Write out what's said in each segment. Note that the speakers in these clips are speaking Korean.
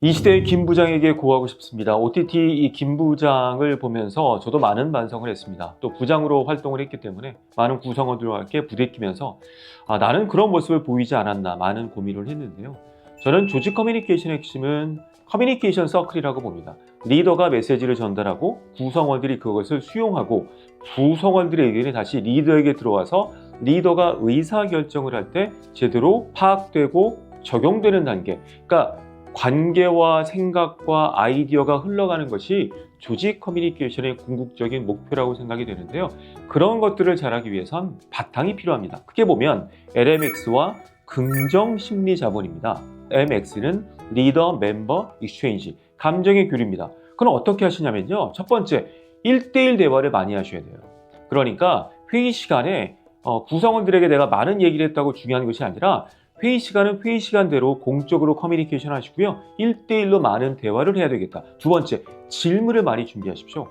이 시대의 김 부장에게 고하고 싶습니다. OTT 이 김 부장을 보면서 저도 많은 반성을 했습니다. 또 부장으로 활동을 했기 때문에 많은 구성원들과 함께 부대끼면서 아, 나는 그런 모습을 보이지 않았나 많은 고민을 했는데요. 저는 조직 커뮤니케이션의 핵심은 커뮤니케이션 서클이라고 봅니다. 리더가 메시지를 전달하고 구성원들이 그것을 수용하고 구성원들의 의견이 다시 리더에게 들어와서 리더가 의사 결정을 할 때 제대로 파악되고 적용되는 단계. 그러니까 관계와 생각과 아이디어가 흘러가는 것이 조직 커뮤니케이션의 궁극적인 목표라고 생각이 되는데요. 그런 것들을 잘하기 위해선 바탕이 필요합니다. 크게 보면 LMX와 긍정 심리 자본입니다. MX는 리더 멤버 익스체인지 감정의 교류입니다. 그럼 어떻게 하시냐면요. 첫 번째, 1대1 대화를 많이 하셔야 돼요. 그러니까 회의 시간에 어, 구성원들에게 내가 많은 얘기를 했다고 중요한 것이 아니라 회의 시간은 회의 시간대로 공적으로 커뮤니케이션 하시고요. 1대1로 많은 대화를 해야 되겠다. 두 번째, 질문을 많이 준비하십시오.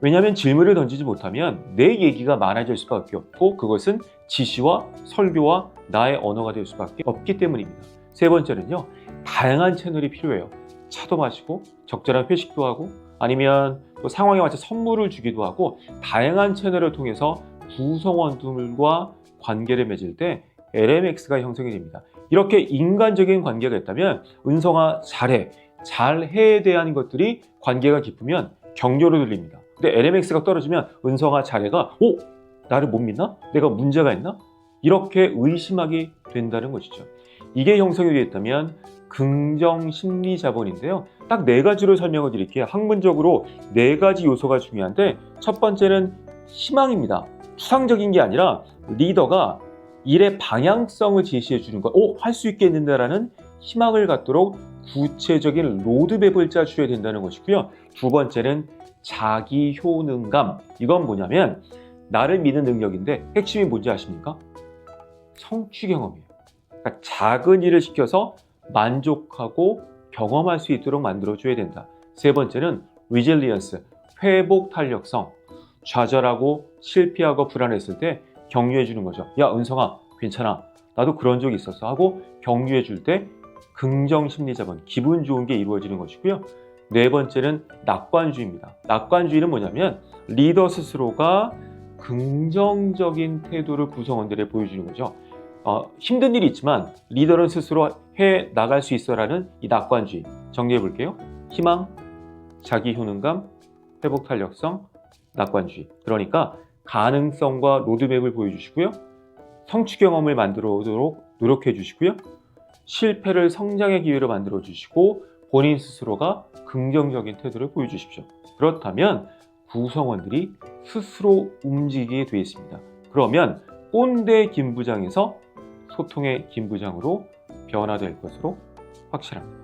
왜냐하면 질문을 던지지 못하면 내 얘기가 많아질 수밖에 없고 그것은 지시와 설교와 나의 언어가 될 수밖에 없기 때문입니다. 세 번째는요, 다양한 채널이 필요해요. 차도 마시고 적절한 회식도 하고 아니면 또 상황에 맞춰 선물을 주기도 하고 다양한 채널을 통해서 구성원들과 관계를 맺을 때 LMX가 형성이 됩니다. 이렇게 인간적인 관계가 있다면 은성아 잘해, 잘해에 대한 것들이 관계가 깊으면 격려로 들립니다. 근데 LMX가 떨어지면 은성아 잘해가 오 나를 못 믿나? 내가 문제가 있나? 이렇게 의심하게 된다는 것이죠. 이게 형성이 되어 있다면 긍정 심리 자본인데요. 딱 네 가지로 설명을 드릴게요. 학문적으로 네 가지 요소가 중요한데 첫 번째는 희망입니다. 추상적인 게 아니라 리더가 일의 방향성을 제시해 주는 것, 오, 할 수 있겠는데라는 희망을 갖도록 구체적인 로드맵을 짜주셔야 된다는 것이고요. 두 번째는 자기 효능감. 이건 뭐냐면 나를 믿는 능력인데 핵심이 뭔지 아십니까? 성취 경험이에요. 그러니까 작은 일을 시켜서 만족하고 경험할 수 있도록 만들어줘야 된다. 세 번째는 resilience, 회복 탄력성. 좌절하고 실패하고 불안했을 때 격려해 주는 거죠. 야, 은성아, 괜찮아. 나도 그런 적이 있었어. 하고 격려해 줄 때 긍정 심리 자본, 기분 좋은 게 이루어지는 것이고요. 네 번째는 낙관주의입니다. 낙관주의는 뭐냐면 리더 스스로가 긍정적인 태도를 구성원들에 보여주는 거죠. 어, 힘든 일이 있지만 리더는 스스로 해 나갈 수 있어라는 이 낙관주의 정리해 볼게요. 희망, 자기 효능감, 회복 탄력성, 낙관주의. 그러니까 가능성과 로드맵을 보여주시고요. 성취 경험을 만들어 오도록 노력해 주시고요. 실패를 성장의 기회로 만들어 주시고 본인 스스로가 긍정적인 태도를 보여주십시오. 그렇다면 구성원들이 스스로 움직이게 되어 있습니다. 그러면 꼰대 김부장에서 소통의 김부장으로 변화될 것으로 확실합니다.